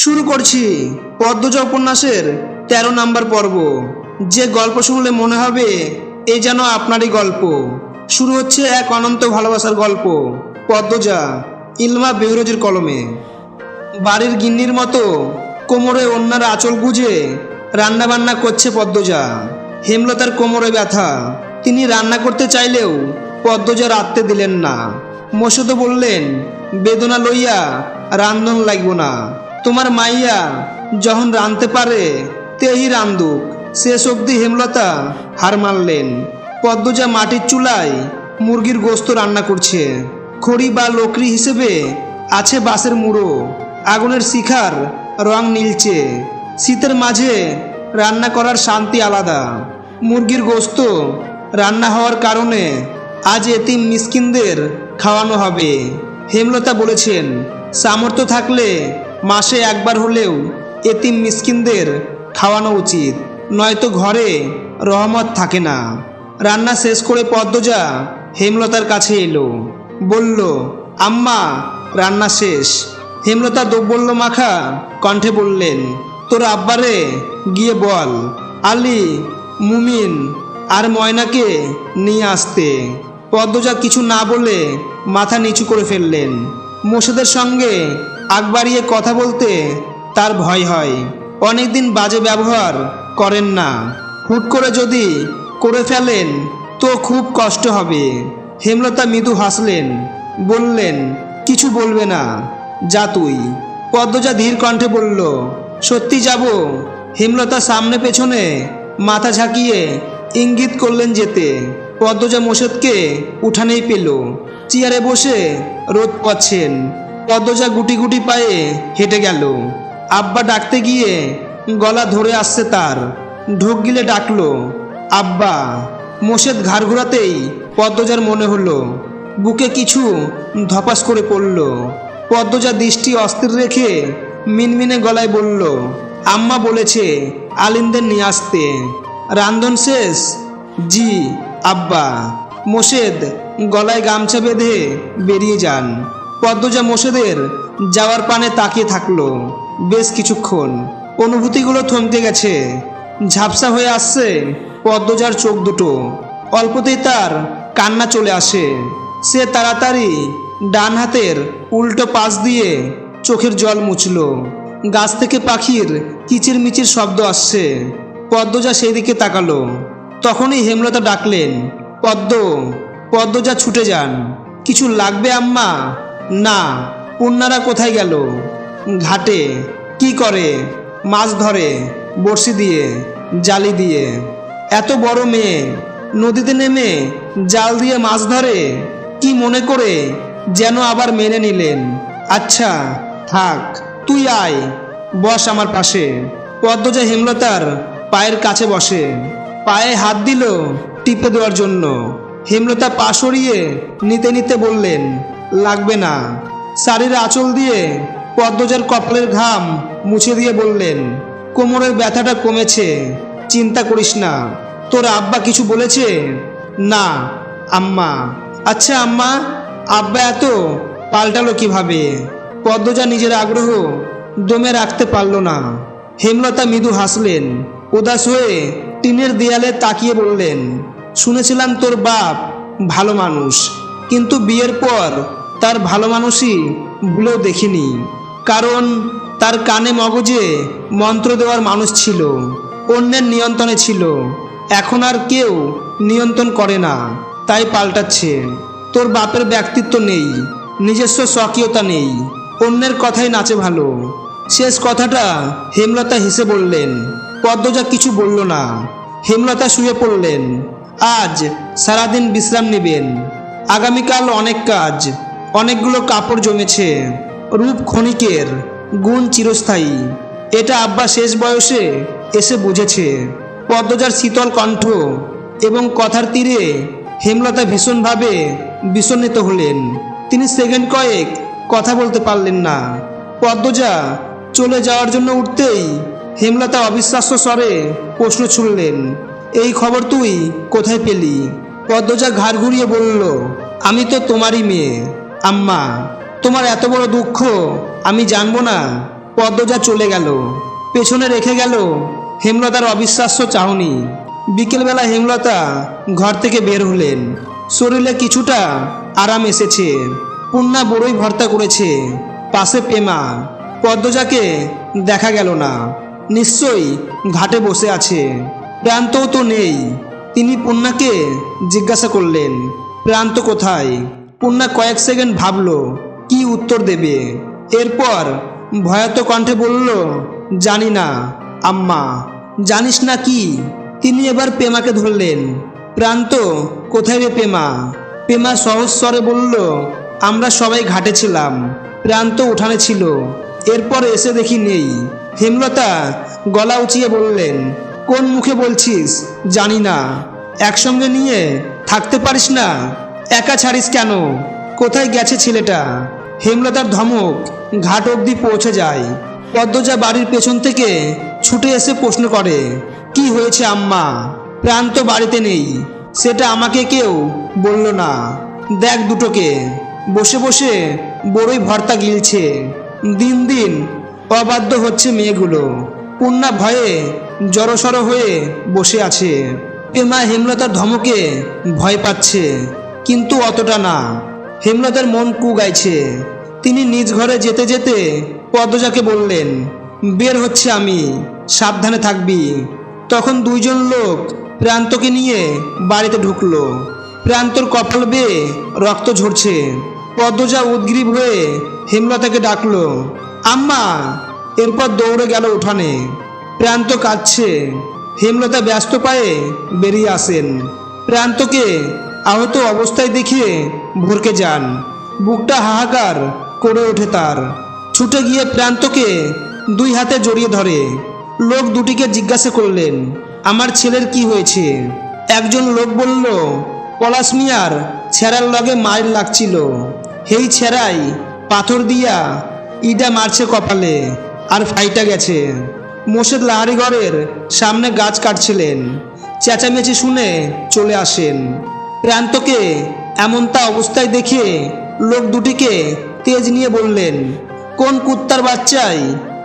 শুরু করছি পদ্মজা উপন্যাসের তেরো নাম্বার পর্ব। যে গল্প শুনলে মনে হবে, এ যেন আপনারই গল্প। শুরু হচ্ছে এক অনন্ত ভালোবাসার গল্প, পদ্মজা, ইলমা বেহরোজের কলমে। বাড়ির গিন্নির মতো কোমরে অন্যার আঁচল গুজে রান্নাবান্না করছে পদ্মজা। হেমলতার কোমরে ব্যথা, তিনি রান্না করতে চাইলেও পদ্মজা রাখতে দিলেন না। মসুদ বললেন, বেদনা লইয়া রান্ধন লাগব না। তোমার মাইয়া যখন রাঁধতে পারে তেহি রান্ধুক শেষ অবধি হেমলতা হার মানলেন। পদ্মজা মাটির চুলায় মুরগির গোস্ত রান্না করছে। খড়ি বা লোকরি হিসেবে আছে বাঁশের মুড়ো। আগুনের শিখার রং নীলচে। শীতের মাঝে রান্না করার শান্তি আলাদা। মুরগির গোস্ত রান্না হওয়ার কারণে আজ এতিম মিসকিনদের খাওয়ানো হবে। হেমলতা বলেছেন, সামর্থ্য থাকলে মাসে একবার হলেও এতিম মিসকিনদের খাওয়ানো উচিত। নয়তো ঘরে রহমত থাকে না। রান্না শেষ করে পদ্মজা হেমলতার কাছে এলো। বলল, আম্মা, রান্না শেষ। হেমলতা দোবল্য মাখা কণ্ঠে বললেন, তোর আব্বারে গিয়ে বল, আলী, মুমিন আর ময়নাকে নিয়ে আসতে। পদ্মজা কিছু না বলে মাথা নিচু করে ফেললেন। মোশেদের সঙ্গে আগ বাড়িয়ে কথা বলতে তার ভয় হয়। অনেকদিন বাজে ব্যবহার করেন না। হুট করে যদি করে ফেলেন, তো খুব কষ্ট হবে। হেমলতা মৃদু হাসলেন, বললেন, কিছু বলবে না, যা তুই। পদ্মজা ধীর কণ্ঠে বলল, সত্যি যাব? হেমলতা সামনে পেছনে মাথা ঝাঁকিয়ে ইঙ্গিত করলেন যেতে। পদ্মজা মোশেদকে উঠানেই পেল। চেয়ারে বসে রোদ পাচ্ছেন। পদ্মজা গুটি গুটি পায়ে হেঁটে গেল। আব্বা ডাকতে গিয়ে গলা ধরে আসছে তার। ঢোক গিলে ডাকলো, আব্বা, মোশেদ ঘাড় ঘোরাতেই পদ্মজার মনে হলো। বুকে কিছু ধপাস করে পড়ল। পদ্মজা দৃষ্টি অস্থির রেখে মিনমিনে গলায় বলল, আম্মা বলেছে আলিমদের নিয়ে আসতে। রান্ধন শেষ? জি, আব্বা। মোশেদ গলায় গামছা বেঁধে বেরিয়ে যান। পদ্মজা মোশেদের যাওয়ার পানে তাকিয়ে থাকল। বেশ কিছুক্ষণ অনুভূতিগুলো থমকে গেছে। ঝাপসা হয়ে আসছে পদ্মজার চোখ দুটো। অল্পতেই তার কান্না চলে আসে। সে তাড়াতাড়ি ডান হাতের উল্টো পাশ দিয়ে চোখের জল মুছল। গাছ থেকে পাখির কিচির মিচির শব্দ আসছে। পদ্মজা সেই দিকে তাকালো। তখনই হেমলতা ডাকলেন, পদ্ম, পদ্মজা ছুটে যান। কিছু লাগবে আম্মা? না পূর্ণারা কোথায় গেল? ঘাটে। কি করে? মাছ ধরে, বড়শি দিয়ে, জালি দিয়ে। এত বড় মেয়ে, নদীতে নেমে জাল দিয়ে মাছ ধরে? কি মনে করে যেন আবার মেনে নিলেন? আচ্ছা থাক, তুই আয়, বস আমার পাশে। পদ্মজা হেমলতার পায়ের কাছে বসে। পায়ে হাত দিল টিপে দেওয়ার জন্য। হেমলতা পা সরিয়ে নিতে নিতে বললেন লাগবে না। শাড়ির আঁচল দিয়ে পদ্মজার কপালের ঘাম মুছে দিয়ে বললেন, কোমরের ব্যথাটা কমেছে, চিন্তা করিস না। তোর আব্বা কিছু বলেছে? না, আম্মা। আচ্ছা আম্মা, আব্বা এত পাল্টালো কীভাবে? পদ্মজা নিজের আগ্রহ দমে রাখতে পারল না। হেমলতা মৃদু হাসলেন, উদাস হয়ে টিনের দেয়ালে তাকিয়ে বললেন, শুনেছিলাম তোর বাপ ভালো মানুষ, কিন্তু বিয়ের পর তার ভালো মানুষই ভুলেও দেখিনি। কারণ তার কানে মগজে মন্ত্র দেওয়ার মানুষ ছিল, অন্যের নিয়ন্ত্রণে ছিল। এখন আর কেউ নিয়ন্ত্রণ করে না, তাই পাল্টাচ্ছে। তোর বাপের ব্যক্তিত্ব নেই, নিজস্ব স্বকীয়তা নেই, অন্যের কথাই নাচে ভালো। শেষ কথাটা হেমলতা হেসে বললেন, পদ্মজা কিছু বলল না। হেমলতা শুয়ে পড়লেন, আজ সারাদিন বিশ্রাম নেবেন। আগামীকাল অনেক কাজ অনেকগুলো কাপড় জমেছে। রূপ ক্ষণিকের গুণ চিরস্থায়ী। এটা আব্বা শেষ বয়সে এসে বুঝেছে। পদ্মজার শীতল কণ্ঠ এবং কথার তীরে হেমলতা ভীষণভাবে বিষণ্ণিত হলেন। তিনি সেকেন্ড কয়েক কথা বলতে পারলেন না। পদ্মজা চলে যাওয়ার জন্য উঠতেই হেমলতা অবিশ্বাস্য স্বরে প্রশ্ন ছুড়লেন, এই খবর তুই কোথায় পেলি? পদ্মজা ঘাড় ঘুরিয়ে বলল, আমি তো তোমারই মেয়ে। আম্মা, তোমার এত বড় দুঃখ, আমি জানব না। পদ্মজা চলে গেল, পেছনে রেখে গেল। হেমলতার অবিশ্বাস্য চাহনি। বিকেলবেলা হেমলতা ঘর থেকে বের হলেন। শরীরে কিছুটা আরাম এসেছে। পুন্না বড়ই ভর্তা করেছে। পাশে পেমা, পদ্মজাকে দেখা গেল না। নিশ্চয়ই ঘাটে বসে আছে। প্রান্তও তো নেই। তিনি পুন্নাকে জিজ্ঞাসা করলেন, প্রান্ত কোথায়? পুন্না কয়েক সেকেন্ড ভাবল, কি উত্তর দেবে? এরপর ভয়াত কণ্ঠে বলল জানি না আম্মা, জানিস না কি? তিনি এবার পেমাকে ধরলেন, প্রান্ত, কোথায় রে পেমা? পেমা সহজ স্বরে বলল, আমরা সবাই ঘাটে ছিলাম, প্রান্ত উঠানে ছিল। এরপর এসে দেখি নেই। হেমলতা গলা উঁচিয়ে বললেন, কোন মুখে বলছিস? জানি না একসঙ্গে নিয়ে থাকতে পারিস না? একা ছাড়িস কেন? কোথায় গেছে ছেলেটা? হেমলতার ধমক ঘাট অবধি পৌঁছে যায়। পদ্মজা বাড়ির পেছন থেকে ছুটে এসে প্রশ্ন করে, কি হয়েছে আম্মা? প্রাণ তো বাড়িতে নেই। সেটা আমাকে কেউ বলল না। দেখ দুটোকে। বসে বসে বড়ই ভর্তা গিলছে। দিন দিন অবাধ্য হচ্ছে মেয়েগুলো। পূর্ণা ভয়ে জড়সড় হয়ে বসে আছে। পেমা হেমলতার ধমকে ভয় পাচ্ছে। কিন্তু অতটা না। হেমলতার মন কু গাইছে। তিনি নিজ ঘরে যেতে যেতে পদ্মজাকে বললেন, বের হচ্ছে আমি, সাবধানে থাকবি। তখন দুইজন লোক প্রান্তকে নিয়ে বাড়িতে ঢুকলো। প্রান্তর কপাল বেয়ে রক্ত ঝরছে। পদ্মজা উদ্গ্রীব হয়ে হেমলতাকে ডাকলো, আম্মা! এরপর দৌড়ে গেল উঠানে। প্রান্ত কাঁদছে। হেমলতা ব্যস্ত পায়ে বেরিয়ে আসেন। প্রান্তকে আহত অবস্থায় দেখে ভরকে যান। বুকটা হাহাকার করে ওঠে তার। ছুটে গিয়ে প্রান্তকে দুই হাতে জড়িয়ে ধরে। লোক দুটিকে জিজ্ঞাসা করলেন, আমার ছেলের কি হয়েছে? একজন লোক বলল, পলাশ মিয়ার ছেঁড়ার লগে মায়ের লাগছিল। হেই ছেঁড়াই পাথর দিয়া ইটা মারছে কপালে আর ফাইটা গেছে। মোর্শেদ লাহারি ঘরের সামনে গাছ কাটছিলেন। চেঁচামেচি শুনে চলে আসেন। প্রান্তকে এমনটা অবস্থায় দেখে লোক দুটিকে তেজ নিয়ে বললেন, কোন কুত্তার বাচ্চাই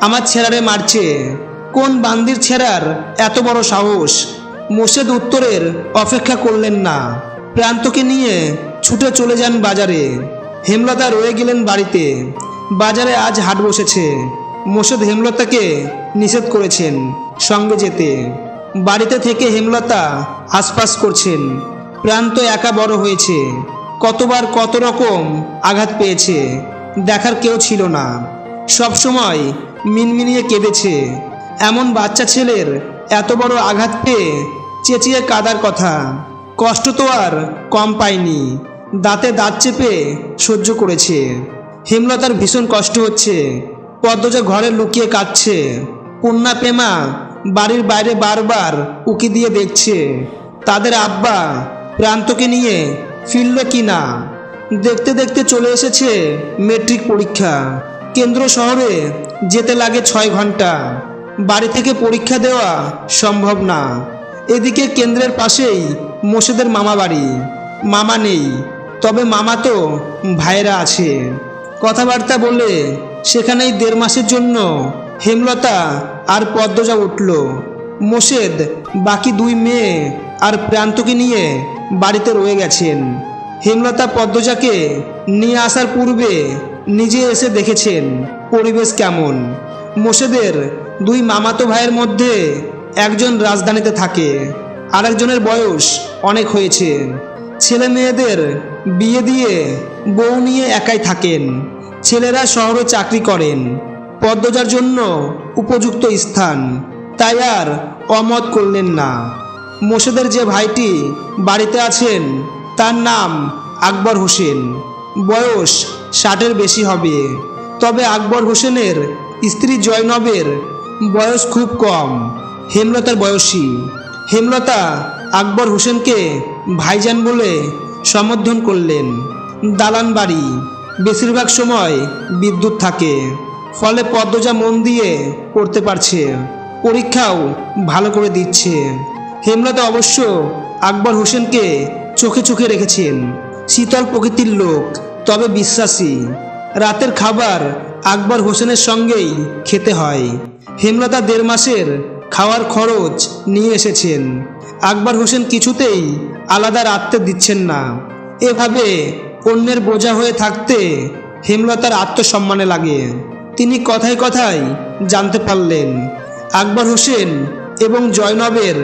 আমার ছেঁড়ারে মারছে? কোন বান্দির ছেঁড়ার এত বড় সাহস? মোর্শেদ উত্তরের অপেক্ষা করলেন না। প্রান্তকে নিয়ে ছুটে চলে যান বাজারে। হেমলতা রয়ে গেলেন বাড়িতে। বাজারে আজ হাট বসেছে। মোর্শেদ হেমলতাকে নিষেধ করেছেন সঙ্গে যেতে। বাড়িতে থেকে হেমলতা হাসপাস করছেন। প্রান্ত একা বড় হয়েছে। কতবার কত রকম আঘাত পেয়েছে, দেখার কেউ ছিল না। সব সময় মিনমিনিয়ে কেঁদেছে। এমন বাচ্চা ছেলের এত বড় আঘাত পেয়ে চেঁচিয়ে কাদার কথা। কষ্ট তো আর কম পায়নি। দাঁতে দাঁত চেপে সহ্য করেছে। হেমলতার ভীষণ কষ্ট হচ্ছে। পদ্মজা ঘরে লুকিয়ে কাঁদছে। পূর্ণা পেমা বাড়ির বাইরে বারবার উকি দিয়ে দেখছে। তাদের আব্বা প্রান্তকে নিয়ে ফিরল কি না দেখতে দেখতে চলে এসেছে মেট্রিক পরীক্ষা। কেন্দ্র শহরে যেতে লাগে ছয় ঘণ্টা। বাড়ি থেকে পরীক্ষা দেওয়া সম্ভব না। এদিকে কেন্দ্রের পাশেই মোশেদের মামা বাড়ি। মামা নেই, তবে মামা তো ভাইরা আছে। কথাবার্তা বলে সেখানেই দেড় মাসের জন্য হেমলতা আর পদ্মজা উঠল। মোশেদ বাকি দুই মেয়ে আর প্রান্তকে নিয়ে বাড়িতে রয়ে গেছেন। হেমলতা পদ্মজাকে নিয়ে আসার পূর্বে নিজে এসে দেখেছেন পরিবেশ কেমন। মোশেদের দুই মামাতো ভাইয়ের মধ্যে একজন রাজধানীতে থাকে, আরেকজনের বয়স অনেক হয়েছে। ছেলে মেয়েদের বিয়ে দিয়ে বউ নিয়ে একাই থাকেন, ছেলেরা শহরে চাকরি করেন, পদ্মজার জন্য উপযুক্ত স্থান, তাই আর অমত করলেন না। মোশেদের যে ভাইটি বাড়িতে আছেন, তার নাম আকবর হোসেন। বয়স ষাটের বেশি হবে। তবে আকবর হোসেনের স্ত্রী জয়নবের বয়স খুব কম। হেমলতার বয়সী। হেমলতা আকবর হোসেনকে ভাইজান বলে সম্বোধন করলেন। দালান বাড়ি। বেশিরভাগ সময় বিদ্যুৎ থাকে। ফলে পদ্মজা মন দিয়ে পড়তে পারছে। পরীক্ষাও ভালো করে দিচ্ছে। হেমলতা অবশ্য আকবর হোসেনকে চোখে চোখে রেখেছেন। শীতল প্রকৃতির লোক, তবে বিশ্বাসী। রাতের খাবার আকবর হোসেনের সঙ্গেই খেতে হয়। হেমলতা দেড় মাসের খাওয়ার খরচ নিয়ে এসেছেন। আকবর হোসেন কিছুতেই আলাদা রাখতে দিচ্ছেন না। এভাবে অন্যের বোঝা হয়ে থাকতে হেমলতার আত্মসম্মানে লাগে। তিনি কথায় কথায় জানতে পারলেন, আকবর হোসেন এবং জয়নবের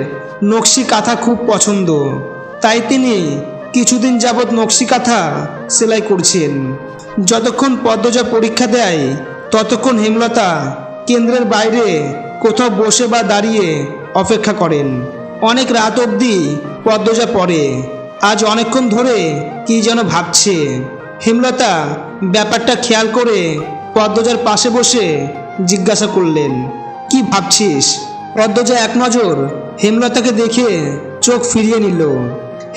নকশি কাঁথা খুব পছন্দ। তাই তিনি কিছুদিন যাবৎ নকশি কাঁথা সেলাই করছেন। যতক্ষণ পদ্মজা পরীক্ষা দেয়, ততক্ষণ হেমলতা কেন্দ্রের বাইরে কোথাও বসে বা দাঁড়িয়ে অপেক্ষা করেন। অনেক রাত অবধি পদ্মজা পড়ে। আজ অনেকক্ষণ ধরে কি যেন ভাবছে। হেমলতা ব্যাপারটা খেয়াল করে পদ্মজার পাশে বসে জিজ্ঞাসা করলেন, কি ভাবছিস? পদ্মজা এক নজর হেমলতাকে দেখে চোখ ফিরিয়ে নিল।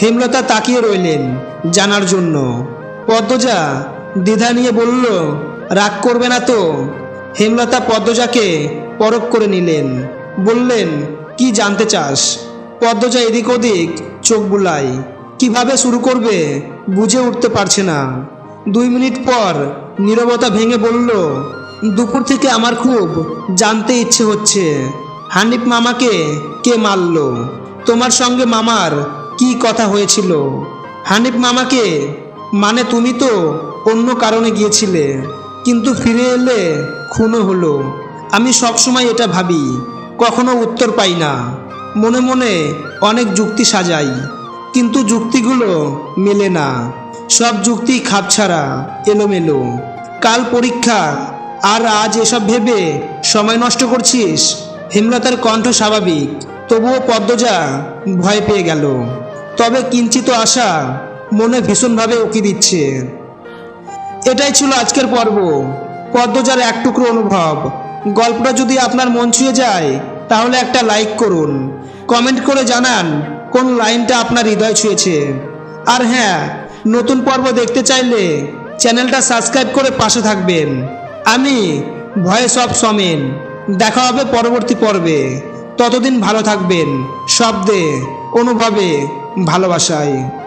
হেমলতা তাকিয়ে রইলেন জানার জন্য। পদ্মজা দ্বিধা নিয়ে বলল, রাগ করবে না তো? হেমলতা পদ্মজাকে পরখ করে নিলেন। বললেন, কি জানতে চাস? পদ্মজা এদিক ওদিক চোখ বুলায় কীভাবে শুরু করবে বুঝে উঠতে পারছে না। দুই মিনিট পর নীরবতা ভেঙে বলল, দুপুর থেকে আমার খুব জানতে ইচ্ছে হচ্ছে। হানিফ মামাকে কে মারল? তোমার সঙ্গে মামার কি কথা হয়েছিল? হানিফ মামাকে মানে তুমি তো অন্য কারণে গিয়েছিলে, কিন্তু ফিরে এলে খুনও হলো। আমি সবসময় এটা ভাবি, কখনো উত্তর পাই না। মনে মনে অনেক যুক্তি সাজাই, কিন্তু যুক্তিগুলো মেলে না। সব যুক্তি খাপছাড়া এলোমেলো। কাল পরীক্ষা, আর আজ এসব ভেবে সময় নষ্ট করছিস? হেমলতার কণ্ঠ স্বাভাবিক, তবুও পদ্মজা ভয় পেয়ে গেল। তবে কিঞ্চিত আশা মনে ভীষণভাবে উকি দিচ্ছে। এটাই ছিল আজকের পর্ব। পদ্মজার এক টুকরো অনুভব। গল্পটা যদি আপনার মন ছুঁয়ে যায়, তাহলে একটা লাইক করুন। কমেন্ট করে জানান কোন লাইনটা আপনার হৃদয় ছুঁয়েছে। আর হ্যাঁ নতুন পর্ব দেখতে চাইলে চ্যানেলটা সাবস্ক্রাইব করে পাশে থাকবেন। আমি ভয়েস অফ সমেন দেখা হবে পরবর্তী পর্বে। ততদিন ভালো থাকবেন। শব্দে অনুভবে ভালোবাসায়।